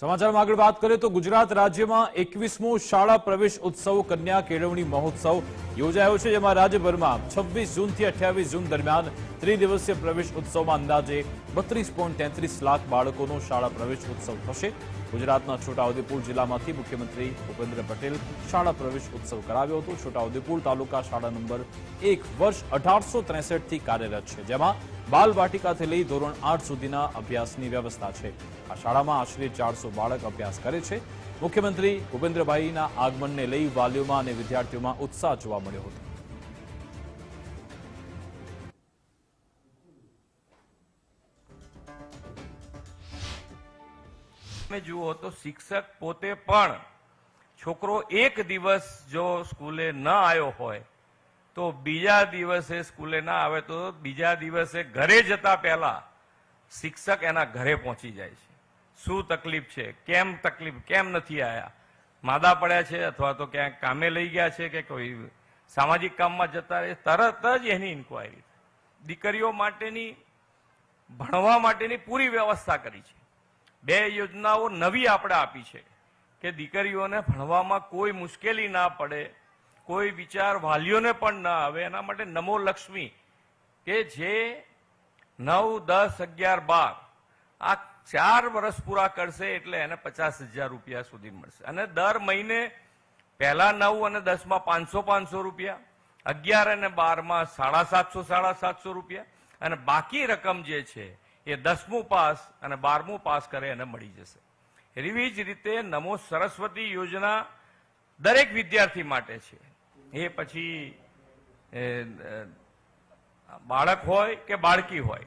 સમાચારમાં આગળ વાત કરીએ તો ગુજરાત રાજ્યમાં એકવીસમો શાળા પ્રવેશ ઉત્સવ, કન્યા કેળવણી મહોત્સવ યોજાયો છે, જેમાં રાજ્યભરમાં છવ્વીસ જૂનથી અઠ્યાવીસ જૂન દરમિયાન ત્રિદિવસીય પ્રવેશ ઉત્સવમાં અંદાજે બત્રીસ તેત્રીસ લાખ બાળકોનો શાળા પ્રવેશ ઉત્સવ થશે. ગુજરાતના છોટાઉદેપુર જિલ્લામાંથી મુખ્યમંત્રી ભૂપેન્દ્ર પટેલ શાળા પ્રવેશ ઉત્સવ કરાવ્યો હતો. છોટાઉદેપુર તાલુકા શાળા નંબર એક વર્ષ અઢારસો ત્રેસઠથી કાર્યરત છે, જેમાં બાલ વાટિકાથી લઈ ધોરણ આઠ સુધીના અભ્યાસની વ્યવસ્થા છે. આ શાળામાં આશરે ચારસો બાળક અભ્યાસ કરે છે. મુખ્યમંત્રી ભૂપેન્દ્રભાઈના આગમનને લઈ વાલીઓમાં અને વિદ્યાર્થીઓમાં ઉત્સાહ જોવા મળ્યો હતો. તમે જુઓ તો શિક્ષક પોતે પણ છોકરો એક દિવસ જો સ્કૂલે ન આવ્યો હોય તો બીજા દિવસે સ્કૂલે ના આવે તો બીજા દિવસે ઘરે જતા પહેલા શિક્ષક એના ઘરે પહોંચી જાય છે. શું તકલીફ છે? કેમ તકલીફ? કેમ નથી આવ્યા માદા પડ્યા છે અથવા તો ક્યાંક કામે લઈ ગયા છે કે કોઈ સામાજિક કામમાં જતા રહે? તરત જ એની ઇન્કવાયરી દીકરીઓ માટેની, ભણવા માટેની પૂરી વ્યવસ્થા કરી છે. બે યોજનાઓ નવી આપણે આપી છે કે દીકરીઓને ભણવામાં કોઈ મુશ્કેલી ના પડે કોઈ વિચાર વાલીઓને પણ ન આવે, એના માટે નમો લક્ષ્મી કે જે નવ, દસ, અગિયાર, બાર, આ ચાર વર્ષ પૂરા કરશે એટલે એને પચાસ હજાર રૂપિયા સુધી મળશે. અને દર મહિને પહેલા નવ અને દસમાં પાંચસો પાંચસો રૂપિયા, અગિયાર અને બારમાં સાડા સાતસો સાડા સાતસો રૂપિયા, અને બાકી રકમ જે છે એ દસમું પાસ અને બારમું પાસ કરે એને મળી જશે. એવી જ રીતે નમો સરસ્વતી યોજના દરેક વિદ્યાર્થી માટે છે. એ પછી બાળક હોય કે બાળકી હોય?